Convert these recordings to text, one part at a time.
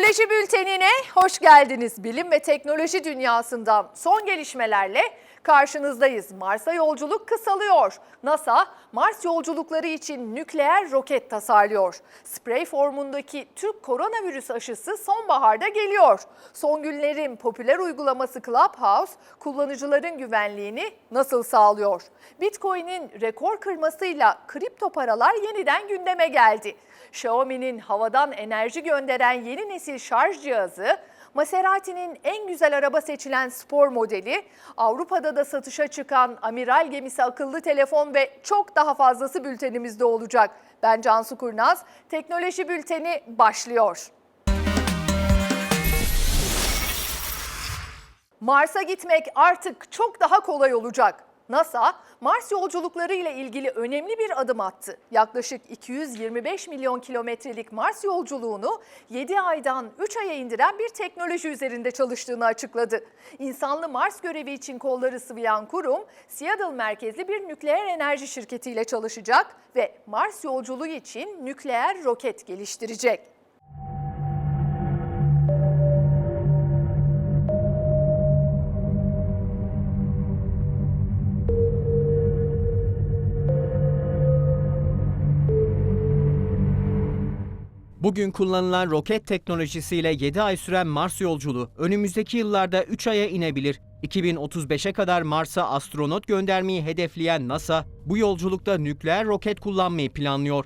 Teknoloji Bülteni'ne hoş geldiniz. Bilim ve teknoloji dünyasından son gelişmelerle karşınızdayız. Mars'a yolculuk kısalıyor. NASA, Mars yolculukları için nükleer roket tasarlıyor. Sprey formundaki Türk koronavirüs aşısı sonbaharda geliyor. Son günlerin popüler uygulaması Clubhouse, kullanıcıların güvenliğini nasıl sağlıyor? Bitcoin'in rekor kırmasıyla kripto paralar yeniden gündeme geldi. Xiaomi'nin havadan enerji gönderen yeni nesil şarj cihazı, Maserati'nin en güzel araba seçilen spor modeli, Avrupa'da da satışa çıkan amiral gemisi akıllı telefon ve çok daha fazlası bültenimizde olacak. Ben Cansu Kurnaz, Teknoloji Bülteni başlıyor. Mars'a gitmek artık çok daha kolay olacak. NASA, Mars yolculukları ile ilgili önemli bir adım attı. Yaklaşık 225 milyon kilometrelik Mars yolculuğunu 7 aydan 3 aya indiren bir teknoloji üzerinde çalıştığını açıkladı. İnsanlı Mars görevi için kolları sıvayan kurum, Seattle merkezli bir nükleer enerji şirketiyle çalışacak ve Mars yolculuğu için nükleer roket geliştirecek. Bugün kullanılan roket teknolojisiyle 7 ay süren Mars yolculuğu önümüzdeki yıllarda 3 aya inebilir. 2035'e kadar Mars'a astronot göndermeyi hedefleyen NASA, bu yolculukta nükleer roket kullanmayı planlıyor.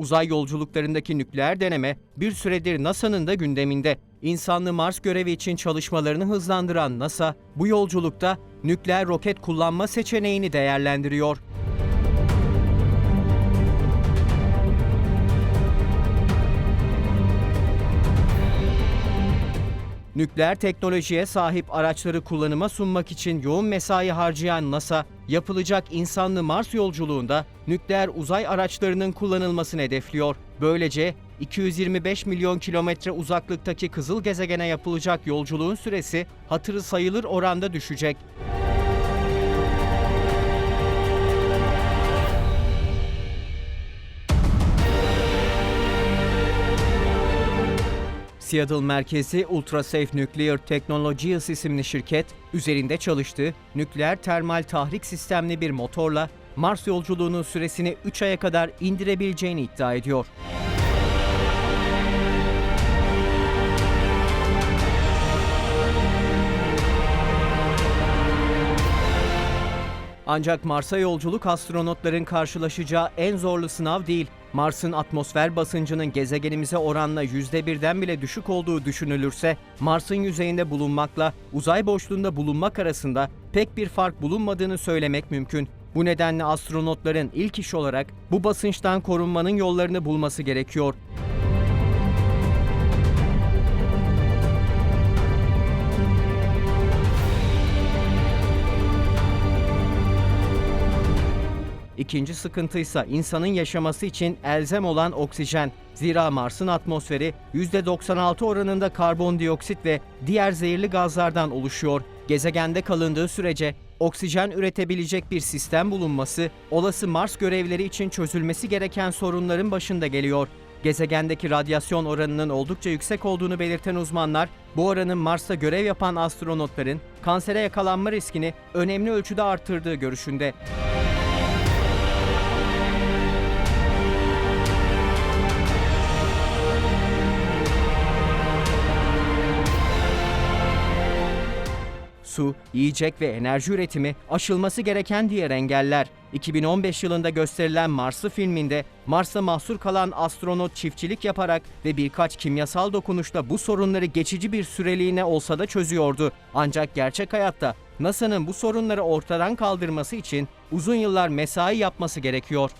Uzay yolculuklarındaki nükleer deneme bir süredir NASA'nın da gündeminde. İnsanlı Mars görevi için çalışmalarını hızlandıran NASA, bu yolculukta nükleer roket kullanma seçeneğini değerlendiriyor. Nükleer teknolojiye sahip araçları kullanıma sunmak için yoğun mesai harcayan NASA, yapılacak insanlı Mars yolculuğunda nükleer uzay araçlarının kullanılmasını hedefliyor. Böylece 225 milyon kilometre uzaklıktaki kızıl gezegene yapılacak yolculuğun süresi hatırı sayılır oranda düşecek. Seattle merkezi Ultrasafe Nuclear Technologies isimli şirket, üzerinde çalıştığı nükleer termal tahrik sistemli bir motorla Mars yolculuğunun süresini 3 aya kadar indirebileceğini iddia ediyor. Ancak Mars'a yolculuk astronotların karşılaşacağı en zorlu sınav değil. Mars'ın atmosfer basıncının gezegenimize oranla %1'den bile düşük olduğu düşünülürse, Mars'ın yüzeyinde bulunmakla uzay boşluğunda bulunmak arasında pek bir fark bulunmadığını söylemek mümkün. Bu nedenle astronotların ilk iş olarak bu basınçtan korunmanın yollarını bulması gerekiyor. İkinci sıkıntı ise insanın yaşaması için elzem olan oksijen. Zira Mars'ın atmosferi %96 oranında karbondioksit ve diğer zehirli gazlardan oluşuyor. Gezegende kalındığı sürece oksijen üretebilecek bir sistem bulunması, olası Mars görevleri için çözülmesi gereken sorunların başında geliyor. Gezegendeki radyasyon oranının oldukça yüksek olduğunu belirten uzmanlar, bu oranın Mars'ta görev yapan astronotların kansere yakalanma riskini önemli ölçüde artırdığı görüşünde. Su, yiyecek ve enerji üretimi aşılması gereken diğer engeller. 2015 yılında gösterilen Marslı filminde Mars'ta mahsur kalan astronot çiftçilik yaparak ve birkaç kimyasal dokunuşla bu sorunları geçici bir süreliğine olsa da çözüyordu. Ancak gerçek hayatta NASA'nın bu sorunları ortadan kaldırması için uzun yıllar mesai yapması gerekiyor.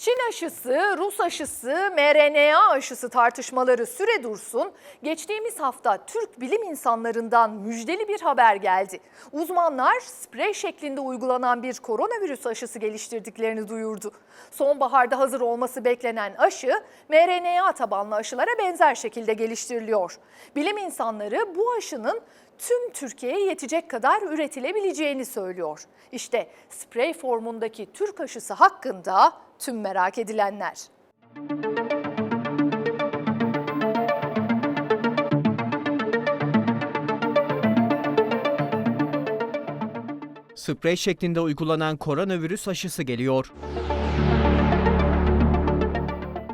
Çin aşısı, Rus aşısı, mRNA aşısı tartışmaları süre dursun. Geçtiğimiz hafta Türk bilim insanlarından müjdeli bir haber geldi. Uzmanlar sprey şeklinde uygulanan bir koronavirüs aşısı geliştirdiklerini duyurdu. Sonbaharda hazır olması beklenen aşı mRNA tabanlı aşılara benzer şekilde geliştiriliyor. Bilim insanları bu aşının tüm Türkiye'ye yetecek kadar üretilebileceğini söylüyor. İşte sprey formundaki Türk aşısı hakkında tüm merak edilenler. Sprey şeklinde uygulanan koronavirüs aşısı geliyor.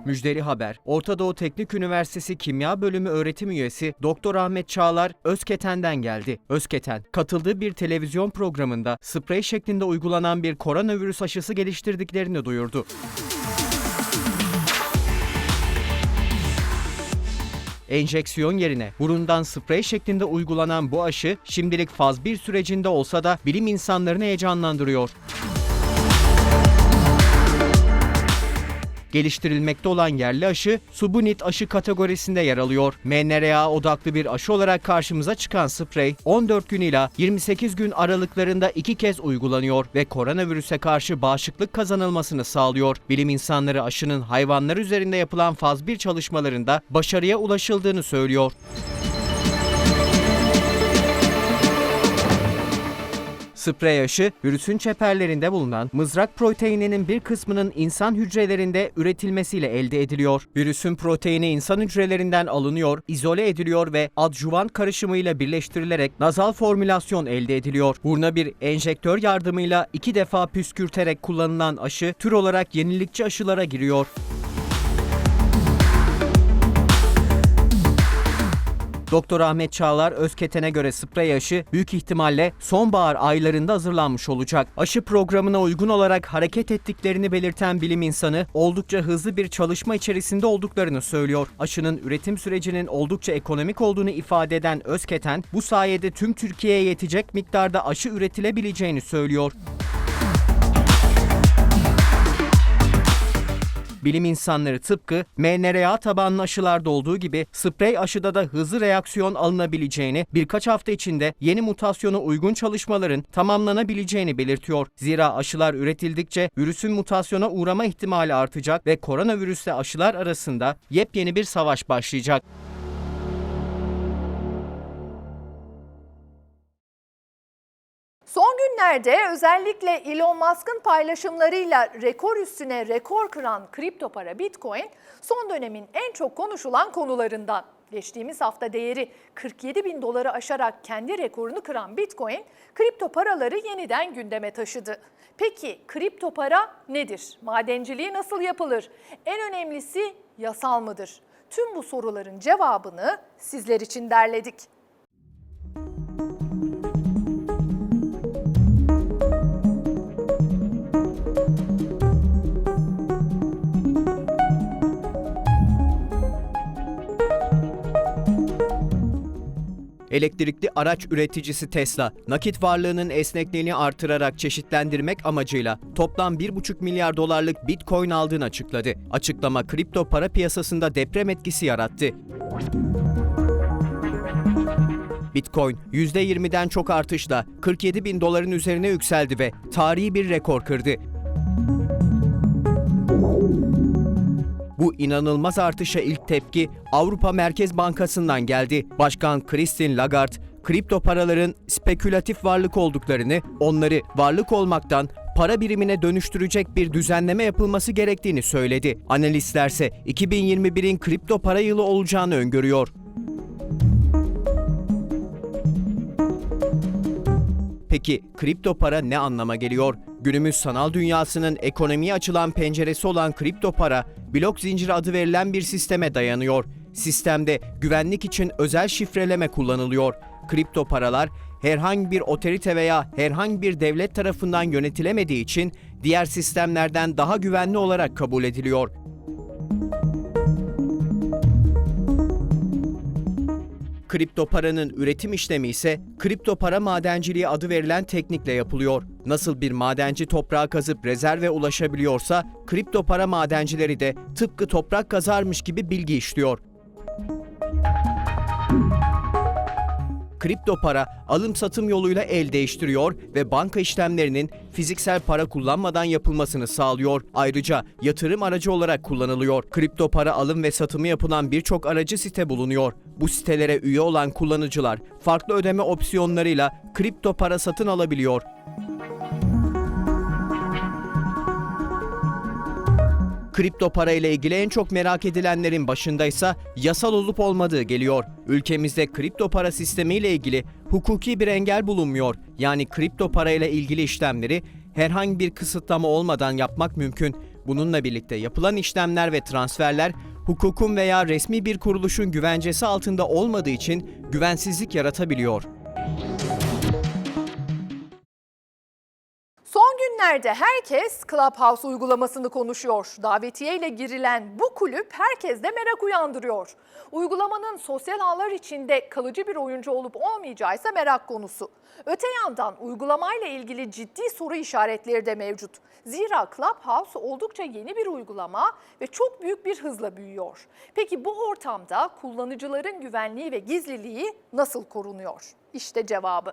Müjdeli haber. Orta Doğu Teknik Üniversitesi Kimya Bölümü öğretim üyesi Doktor Ahmet Çağlar Özketen'den geldi. Özketen, katıldığı bir televizyon programında sprey şeklinde uygulanan bir koronavirüs aşısı geliştirdiklerini duyurdu. Enjeksiyon yerine burundan sprey şeklinde uygulanan bu aşı şimdilik faz 1 sürecinde olsa da bilim insanlarını heyecanlandırıyor. Geliştirilmekte olan yerli aşı Subunit aşı kategorisinde yer alıyor. mRNA odaklı bir aşı olarak karşımıza çıkan sprey 14 gün ila 28 gün aralıklarında iki kez uygulanıyor ve koronavirüse karşı bağışıklık kazanılmasını sağlıyor. Bilim insanları aşının hayvanlar üzerinde yapılan faz 1 çalışmalarında başarıya ulaşıldığını söylüyor. Sprey aşı, virüsün çeperlerinde bulunan mızrak proteininin bir kısmının insan hücrelerinde üretilmesiyle elde ediliyor. Virüsün proteini insan hücrelerinden alınıyor, izole ediliyor ve adjuvan karışımıyla birleştirilerek nazal formülasyon elde ediliyor. Buruna bir enjektör yardımıyla iki defa püskürterek kullanılan aşı tür olarak yenilikçi aşılara giriyor. Doktor Ahmet Çağlar Özketen'e göre sprey aşı büyük ihtimalle sonbahar aylarında hazırlanmış olacak. Aşı programına uygun olarak hareket ettiklerini belirten bilim insanı oldukça hızlı bir çalışma içerisinde olduklarını söylüyor. Aşının üretim sürecinin oldukça ekonomik olduğunu ifade eden Özketen bu sayede tüm Türkiye'ye yetecek miktarda aşı üretilebileceğini söylüyor. Bilim insanları tıpkı mRNA tabanlı aşılarda olduğu gibi sprey aşıda da hızlı reaksiyon alınabileceğini, birkaç hafta içinde yeni mutasyona uygun çalışmaların tamamlanabileceğini belirtiyor. Zira aşılar üretildikçe virüsün mutasyona uğrama ihtimali artacak ve koronavirüsle aşılar arasında yepyeni bir savaş başlayacak. Son günlerde özellikle Elon Musk'ın paylaşımlarıyla rekor üstüne rekor kıran kripto para Bitcoin son dönemin en çok konuşulan konularından. Geçtiğimiz hafta değeri 47 bin doları aşarak kendi rekorunu kıran Bitcoin, kripto paraları yeniden gündeme taşıdı. Peki kripto para nedir? Madenciliği nasıl yapılır? En önemlisi yasal mıdır? Tüm bu soruların cevabını sizler için derledik. Elektrikli araç üreticisi Tesla, nakit varlığının esnekliğini artırarak çeşitlendirmek amacıyla toplam 1,5 milyar dolarlık Bitcoin aldığını açıkladı. Açıklama kripto para piyasasında deprem etkisi yarattı. Bitcoin %20'den çok artışla 47 bin doların üzerine yükseldi ve tarihi bir rekor kırdı. Bu inanılmaz artışa ilk tepki Avrupa Merkez Bankası'ndan geldi. Başkan Christine Lagarde, kripto paraların spekülatif varlık olduklarını, onları varlık olmaktan para birimine dönüştürecek bir düzenleme yapılması gerektiğini söyledi. Analistlerse 2021'in kripto para yılı olacağını öngörüyor. Peki kripto para ne anlama geliyor? Günümüz sanal dünyasının ekonomiye açılan penceresi olan kripto para, blok zinciri adı verilen bir sisteme dayanıyor. Sistemde güvenlik için özel şifreleme kullanılıyor. Kripto paralar herhangi bir otorite veya herhangi bir devlet tarafından yönetilemediği için diğer sistemlerden daha güvenli olarak kabul ediliyor. Kripto paranın üretim işlemi ise kripto para madenciliği adı verilen teknikle yapılıyor. Nasıl bir madenci toprağa kazıp rezerve ulaşabiliyorsa kripto para madencileri de tıpkı toprak kazarmış gibi bilgi işliyor. Kripto para alım satım yoluyla el değiştiriyor ve banka işlemlerinin fiziksel para kullanmadan yapılmasını sağlıyor. Ayrıca yatırım aracı olarak kullanılıyor. Kripto para alım ve satımı yapılan birçok aracı site bulunuyor. Bu sitelere üye olan kullanıcılar farklı ödeme opsiyonlarıyla kripto para satın alabiliyor. Kripto para ile ilgili en çok merak edilenlerin başındaysa yasal olup olmadığı geliyor. Ülkemizde kripto para sistemi ile ilgili hukuki bir engel bulunmuyor. Yani kripto para ile ilgili işlemleri herhangi bir kısıtlama olmadan yapmak mümkün. Bununla birlikte yapılan işlemler ve transferler hukukun veya resmi bir kuruluşun güvencesi altında olmadığı için güvensizlik yaratabiliyor. Günlerde herkes Clubhouse uygulamasını konuşuyor. Davetiye ile girilen bu kulüp herkeste merak uyandırıyor. Uygulamanın sosyal ağlar içinde kalıcı bir oyuncu olup olmayacağı ise merak konusu. Öte yandan uygulamayla ilgili ciddi soru işaretleri de mevcut. Zira Clubhouse oldukça yeni bir uygulama ve çok büyük bir hızla büyüyor. Peki bu ortamda kullanıcıların güvenliği ve gizliliği nasıl korunuyor? İşte cevabı.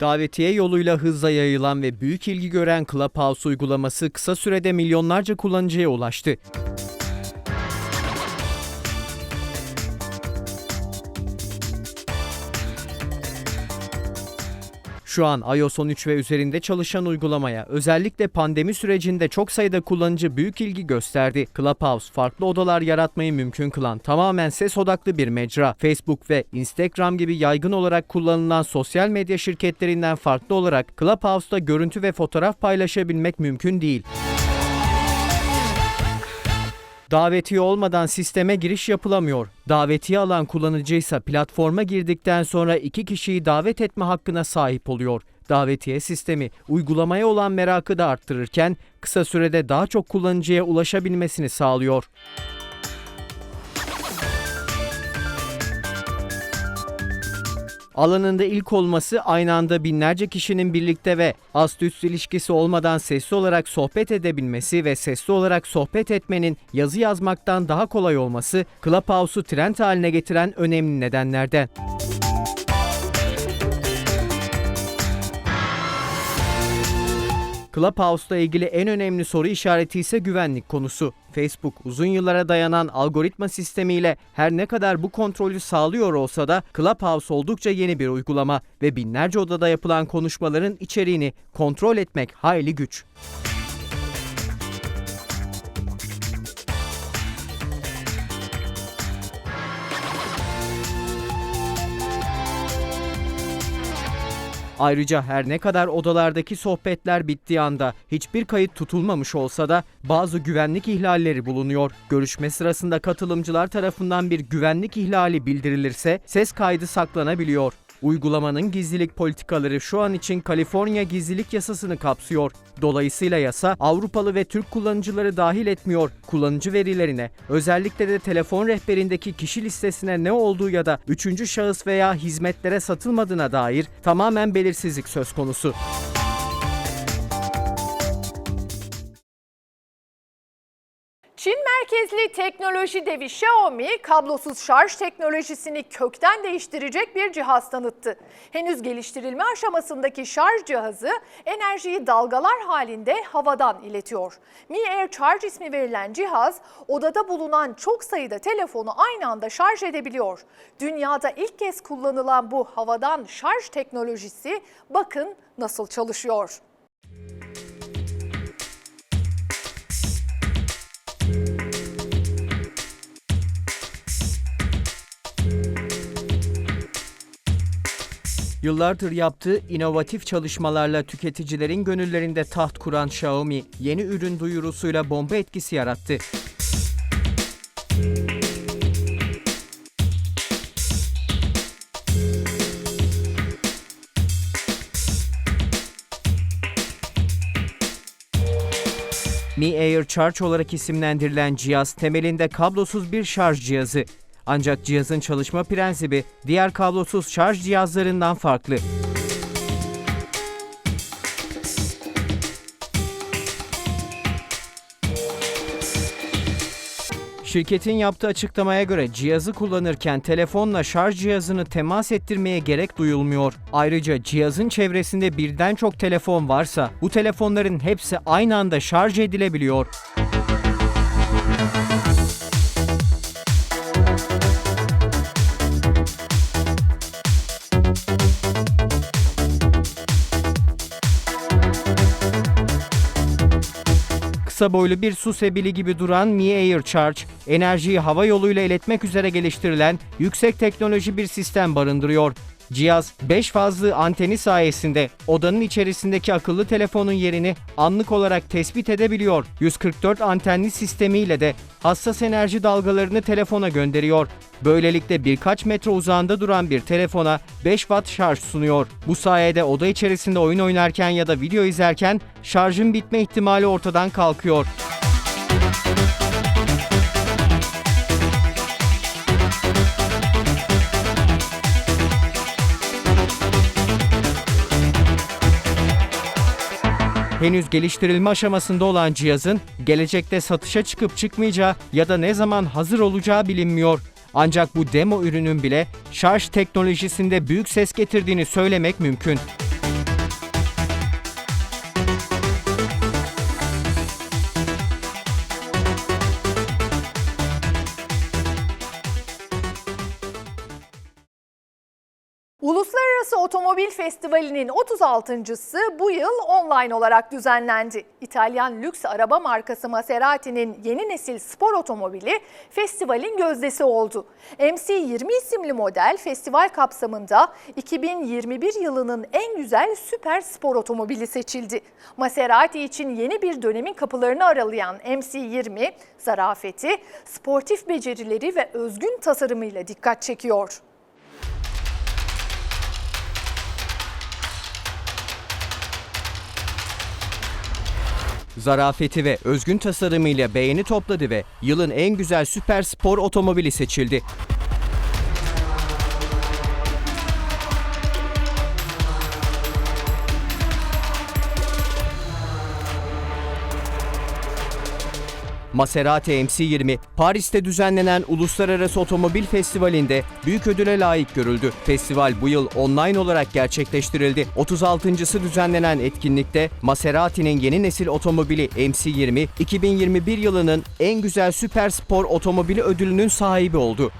Davetiye yoluyla hızla yayılan ve büyük ilgi gören Clubhouse uygulaması kısa sürede milyonlarca kullanıcıya ulaştı. Şu an iOS 13 ve üzerinde çalışan uygulamaya özellikle pandemi sürecinde çok sayıda kullanıcı büyük ilgi gösterdi. Clubhouse farklı odalar yaratmayı mümkün kılan tamamen ses odaklı bir mecra. Facebook ve Instagram gibi yaygın olarak kullanılan sosyal medya şirketlerinden farklı olarak Clubhouse'da görüntü ve fotoğraf paylaşabilmek mümkün değil. Davetiye olmadan sisteme giriş yapılamıyor. Davetiye alan kullanıcı ise platforma girdikten sonra iki kişiyi davet etme hakkına sahip oluyor. Davetiye sistemi uygulamaya olan merakı da arttırırken kısa sürede daha çok kullanıcıya ulaşabilmesini sağlıyor. Alanında ilk olması aynı anda binlerce kişinin birlikte ve ast üst ilişkisi olmadan sesli olarak sohbet edebilmesi ve sesli olarak sohbet etmenin yazı yazmaktan daha kolay olması Clubhouse'u trend haline getiren önemli nedenlerden. Clubhouse'la ilgili en önemli soru işareti ise güvenlik konusu. Facebook uzun yıllara dayanan algoritma sistemiyle her ne kadar bu kontrolü sağlıyor olsa da Clubhouse oldukça yeni bir uygulama ve binlerce odada yapılan konuşmaların içeriğini kontrol etmek hayli güç. Ayrıca her ne kadar odalardaki sohbetler bittiği anda hiçbir kayıt tutulmamış olsa da bazı güvenlik ihlalleri bulunuyor. Görüşme sırasında katılımcılar tarafından bir güvenlik ihlali bildirilirse ses kaydı saklanabiliyor. Uygulamanın gizlilik politikaları şu an için Kaliforniya gizlilik yasasını kapsıyor. Dolayısıyla yasa Avrupalı ve Türk kullanıcıları dahil etmiyor. Kullanıcı verilerine, özellikle de telefon rehberindeki kişi listesine ne olduğu ya da üçüncü şahıs veya hizmetlere satılmadığına dair tamamen belirsizlik söz konusu. Çin merkezli teknoloji devi Xiaomi kablosuz şarj teknolojisini kökten değiştirecek bir cihaz tanıttı. Henüz geliştirilme aşamasındaki şarj cihazı enerjiyi dalgalar halinde havadan iletiyor. Mi Air Charge ismi verilen cihaz odada bulunan çok sayıda telefonu aynı anda şarj edebiliyor. Dünyada ilk kez kullanılan bu havadan şarj teknolojisi bakın nasıl çalışıyor. Yıllardır yaptığı inovatif çalışmalarla tüketicilerin gönüllerinde taht kuran Xiaomi, yeni ürün duyurusuyla bomba etkisi yarattı. Mi Air Charge olarak isimlendirilen cihaz temelinde kablosuz bir şarj cihazı. Ancak cihazın çalışma prensibi diğer kablosuz şarj cihazlarından farklı. Şirketin yaptığı açıklamaya göre cihazı kullanırken telefonla şarj cihazını temas ettirmeye gerek duyulmuyor. Ayrıca cihazın çevresinde birden çok telefon varsa bu telefonların hepsi aynı anda şarj edilebiliyor. Kısa boylu bir su sebili gibi duran Mi Air Charge, enerjiyi hava yoluyla iletmek üzere geliştirilen yüksek teknoloji bir sistem barındırıyor. Cihaz 5 fazlı anteni sayesinde odanın içerisindeki akıllı telefonun yerini anlık olarak tespit edebiliyor. 144 antenli sistemiyle de hassas enerji dalgalarını telefona gönderiyor. Böylelikle birkaç metre uzağında duran bir telefona 5 watt şarj sunuyor. Bu sayede oda içerisinde oyun oynarken ya da video izlerken şarjın bitme ihtimali ortadan kalkıyor. Henüz geliştirilme aşamasında olan cihazın gelecekte satışa çıkıp çıkmayacağı ya da ne zaman hazır olacağı bilinmiyor. Ancak bu demo ürünün bile şarj teknolojisinde büyük ses getirdiğini söylemek mümkün. Uluslararası Otomobil Festivali'nin 36.sı bu yıl online olarak düzenlendi. İtalyan lüks araba markası Maserati'nin yeni nesil spor otomobili festivalin gözdesi oldu. MC20 isimli model festival kapsamında 2021 yılının en güzel süper spor otomobili seçildi. Maserati için yeni bir dönemin kapılarını aralayan MC20 zarafeti, sportif becerileri ve özgün tasarımıyla dikkat çekiyor. Zarafeti ve özgün tasarımıyla beğeni topladı ve yılın en güzel süper spor otomobili seçildi. Maserati MC20, Paris'te düzenlenen Uluslararası Otomobil Festivali'nde büyük ödüle layık görüldü. Festival bu yıl online olarak gerçekleştirildi. 36.sı düzenlenen etkinlikte Maserati'nin yeni nesil otomobili MC20, 2021 yılının en güzel süper spor otomobili ödülünün sahibi oldu.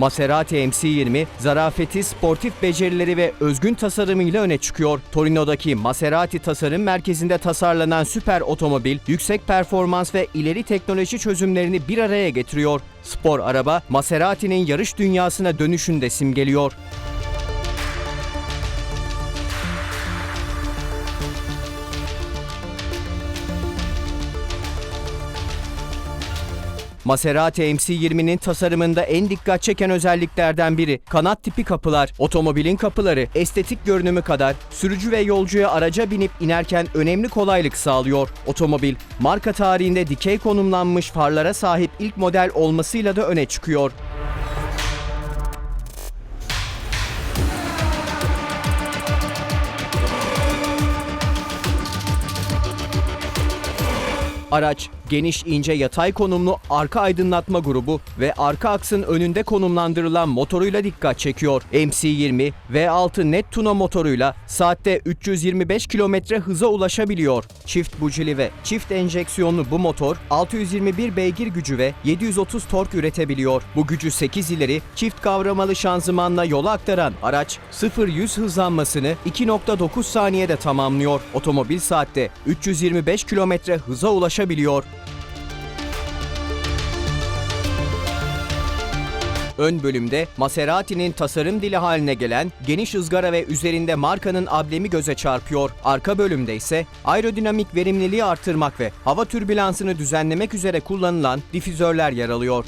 Maserati MC20, zarafeti, sportif becerileri ve özgün tasarımıyla öne çıkıyor. Torino'daki Maserati Tasarım Merkezi'nde tasarlanan süper otomobil, yüksek performans ve ileri teknoloji çözümlerini bir araya getiriyor. Spor araba, Maserati'nin yarış dünyasına dönüşünü de simgeliyor. Maserati MC20'nin tasarımında en dikkat çeken özelliklerden biri kanat tipi kapılar. Otomobilin kapıları estetik görünümü kadar sürücü ve yolcuya araca binip inerken önemli kolaylık sağlıyor. Otomobil marka tarihinde dikey konumlanmış farlara sahip ilk model olmasıyla da öne çıkıyor. Araç geniş ince yatay konumlu arka aydınlatma grubu ve arka aksın önünde konumlandırılan motoruyla dikkat çekiyor. MC20 V6 Net Tuno motoruyla saatte 325 km hıza ulaşabiliyor. Çift bujili ve çift enjeksiyonlu bu motor 621 beygir gücü ve 730 tork üretebiliyor. Bu gücü 8 ileri çift kavramalı şanzımanla yola aktaran araç 0-100 hızlanmasını 2.9 saniyede tamamlıyor. Otomobil saatte 325 km hıza ulaşabiliyor. Ön bölümde Maserati'nin tasarım dili haline gelen geniş ızgara ve üzerinde markanın ablemi göze çarpıyor. Arka bölümde ise aerodinamik verimliliği artırmak ve hava türbülansını düzenlemek üzere kullanılan difüzörler yer alıyor.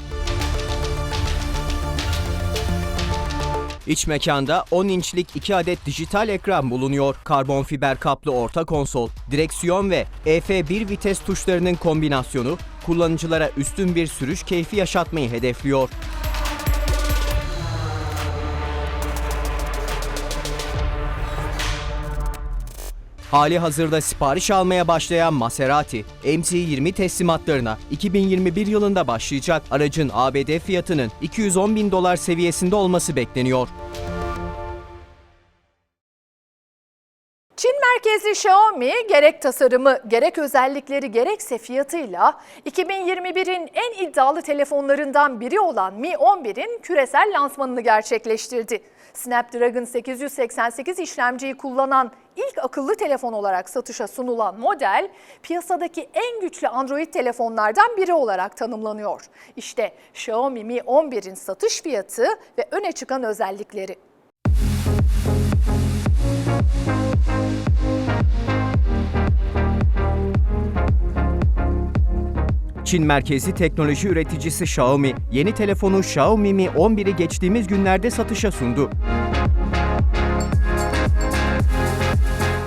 İç mekanda 10 inçlik 2 adet dijital ekran bulunuyor. Karbon fiber kaplı orta konsol, direksiyon ve EF1 vites tuşlarının kombinasyonu kullanıcılara üstün bir sürüş keyfi yaşatmayı hedefliyor. Hali hazırda sipariş almaya başlayan Maserati, MC20 teslimatlarına 2021 yılında başlayacak aracın ABD fiyatının 210 bin dolar seviyesinde olması bekleniyor. Çin merkezli Xiaomi gerek tasarımı, gerek özellikleri, gerekse fiyatıyla 2021'in en iddialı telefonlarından biri olan Mi 11'in küresel lansmanını gerçekleştirdi. Snapdragon 888 işlemciyi kullanan ilk akıllı telefon olarak satışa sunulan model, piyasadaki en güçlü Android telefonlardan biri olarak tanımlanıyor. İşte Xiaomi Mi 11'in satış fiyatı ve öne çıkan özellikleri. Çin merkezi teknoloji üreticisi Xiaomi, yeni telefonu Xiaomi Mi 11'i geçtiğimiz günlerde satışa sundu.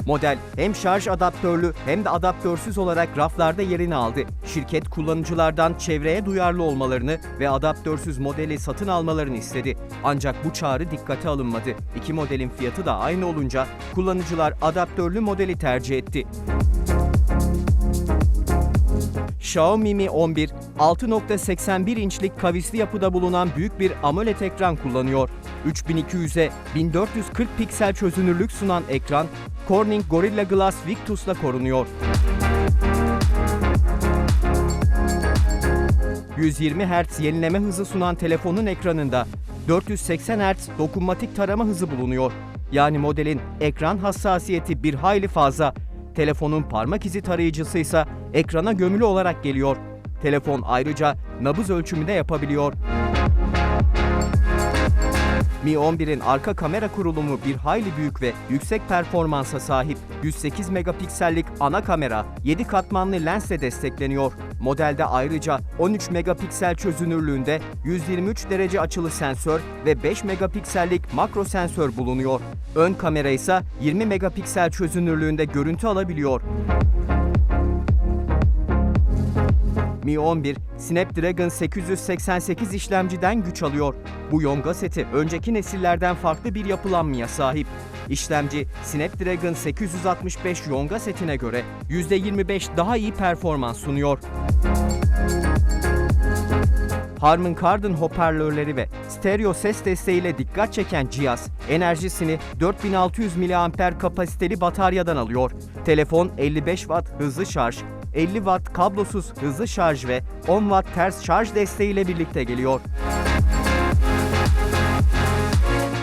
Model hem şarj adaptörlü hem de adaptörsüz olarak raflarda yerini aldı. Şirket kullanıcılardan çevreye duyarlı olmalarını ve adaptörsüz modeli satın almalarını istedi. Ancak bu çağrı dikkate alınmadı. İki modelin fiyatı da aynı olunca kullanıcılar adaptörlü modeli tercih etti. Xiaomi Mi 11, 6.81 inçlik kavisli yapıda bulunan büyük bir AMOLED ekran kullanıyor. 3200'e 1440 piksel çözünürlük sunan ekran, Corning Gorilla Glass Victus'la korunuyor. 120 Hz yenileme hızı sunan telefonun ekranında 480 Hz dokunmatik tarama hızı bulunuyor. Yani modelin ekran hassasiyeti bir hayli fazla. Telefonun parmak izi tarayıcısı ise ekrana gömülü olarak geliyor. Telefon ayrıca nabız ölçümü de yapabiliyor. Mi 11'in arka kamera kurulumu bir hayli büyük ve yüksek performansa sahip. 108 megapiksellik ana kamera 7 katmanlı lensle destekleniyor. Modelde ayrıca 13 megapiksel çözünürlüğünde 123 derece açılı sensör ve 5 megapiksellik makro sensör bulunuyor. Ön kamera ise 20 megapiksel çözünürlüğünde görüntü alabiliyor. Mi 11, Snapdragon 888 işlemciden güç alıyor. Bu yonga seti önceki nesillerden farklı bir yapılanmaya sahip. İşlemci Snapdragon 865 yonga setine göre %25 daha iyi performans sunuyor. Harman Kardon hoparlörleri ve stereo ses desteğiyle dikkat çeken cihaz, enerjisini 4600 mAh kapasiteli bataryadan alıyor. Telefon 55 Watt hızlı şarj, 50 Watt kablosuz hızlı şarj ve 10 Watt ters şarj desteğiyle birlikte geliyor.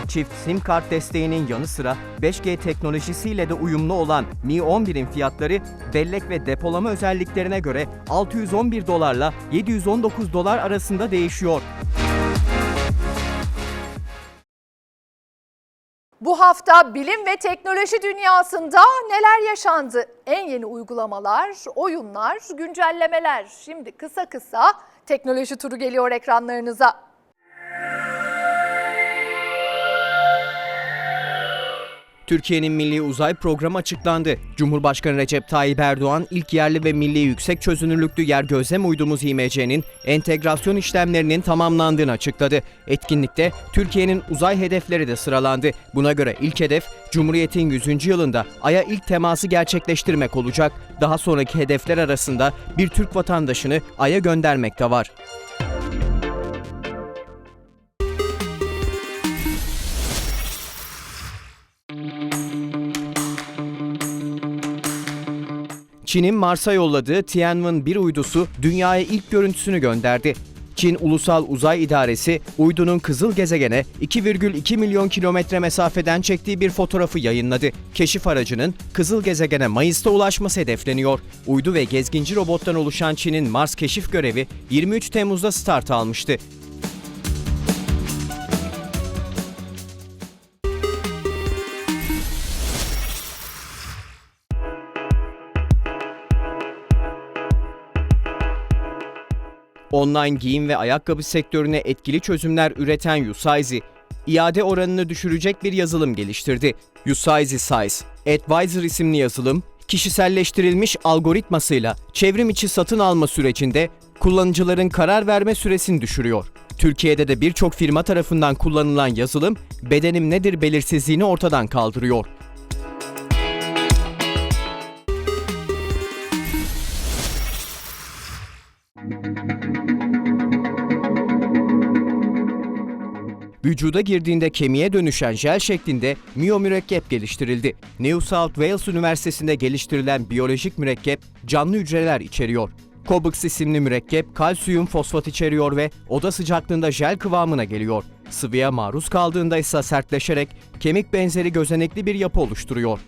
Çift SIM kart desteğinin yanı sıra 5G teknolojisiyle de uyumlu olan Mi 11'in fiyatları bellek ve depolama özelliklerine göre 611 dolarla 719 dolar arasında değişiyor. Bu hafta bilim ve teknoloji dünyasında neler yaşandı? En yeni uygulamalar, oyunlar, güncellemeler. Şimdi kısa kısa teknoloji turu geliyor ekranlarınıza. Türkiye'nin milli uzay programı açıklandı. Cumhurbaşkanı Recep Tayyip Erdoğan ilk yerli ve milli yüksek çözünürlüklü yer gözlem uydumuz IMC'nin entegrasyon işlemlerinin tamamlandığını açıkladı. Etkinlikte Türkiye'nin uzay hedefleri de sıralandı. Buna göre ilk hedef Cumhuriyet'in 100. yılında Ay'a ilk teması gerçekleştirmek olacak. Daha sonraki hedefler arasında bir Türk vatandaşını Ay'a göndermek de var. Çin'in Mars'a yolladığı Tianwen-1 uydusu dünyaya ilk görüntüsünü gönderdi. Çin Ulusal Uzay İdaresi uydunun kızıl gezegene 2,2 milyon kilometre mesafeden çektiği bir fotoğrafı yayınladı. Keşif aracının kızıl gezegene Mayıs'ta ulaşması hedefleniyor. Uydu ve gezginci robottan oluşan Çin'in Mars keşif görevi 23 Temmuz'da start almıştı. Online giyim ve ayakkabı sektörüne etkili çözümler üreten Usaizi, iade oranını düşürecek bir yazılım geliştirdi. Usaizi Size Advisor isimli yazılım, kişiselleştirilmiş algoritmasıyla çevrim içi satın alma sürecinde kullanıcıların karar verme süresini düşürüyor. Türkiye'de de birçok firma tarafından kullanılan yazılım, bedenim nedir belirsizliğini ortadan kaldırıyor. Vücuda girdiğinde kemiğe dönüşen jel şeklinde miyo mürekkep geliştirildi. New South Wales Üniversitesi'nde geliştirilen biyolojik mürekkep canlı hücreler içeriyor. Cobux isimli mürekkep kalsiyum fosfat içeriyor ve oda sıcaklığında jel kıvamına geliyor. Sıvıya maruz kaldığında ise sertleşerek kemik benzeri gözenekli bir yapı oluşturuyor.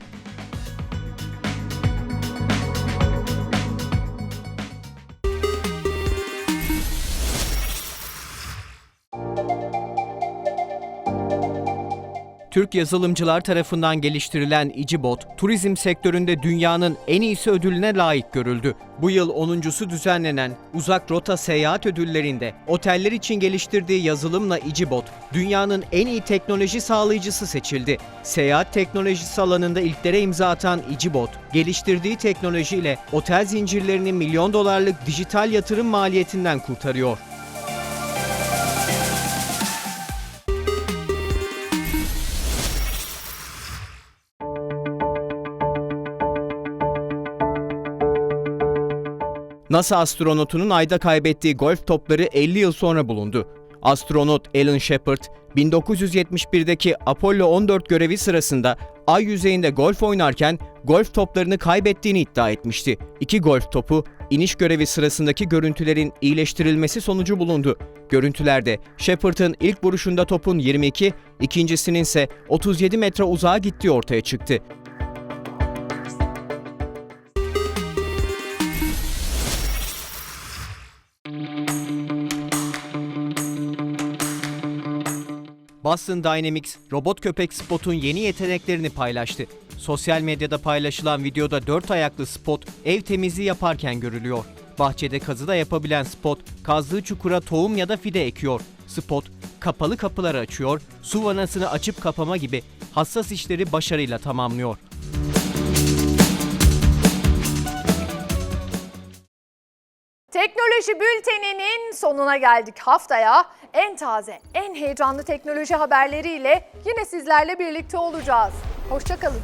Türk yazılımcılar tarafından geliştirilen İcibot, turizm sektöründe dünyanın en iyisi ödülüne layık görüldü. Bu yıl 10.sü düzenlenen Uzak Rota Seyahat Ödülleri'nde oteller için geliştirdiği yazılımla İcibot, dünyanın en iyi teknoloji sağlayıcısı seçildi. Seyahat teknolojisi alanında ilklere imza atan İcibot, geliştirdiği teknolojiyle otel zincirlerini milyon dolarlık dijital yatırım maliyetinden kurtarıyor. NASA astronotunun ayda kaybettiği golf topları 50 yıl sonra bulundu. Astronot Alan Shepard, 1971'deki Apollo 14 görevi sırasında ay yüzeyinde golf oynarken golf toplarını kaybettiğini iddia etmişti. İki golf topu iniş görevi sırasındaki görüntülerin iyileştirilmesi sonucu bulundu. Görüntülerde Shepard'ın ilk vuruşunda topun 22, ikincisinin ise 37 metre uzağa gittiği ortaya çıktı. Boston Dynamics, robot köpek Spot'un yeni yeteneklerini paylaştı. Sosyal medyada paylaşılan videoda dört ayaklı Spot ev temizliği yaparken görülüyor. Bahçede kazı da yapabilen Spot, kazdığı çukura tohum ya da fide ekiyor. Spot, kapalı kapıları açıyor, su vanasını açıp kapama gibi hassas işleri başarıyla tamamlıyor. Teknoloji bülteninin sonuna geldik. Haftaya en taze, en heyecanlı teknoloji haberleriyle yine sizlerle birlikte olacağız. Hoşçakalın.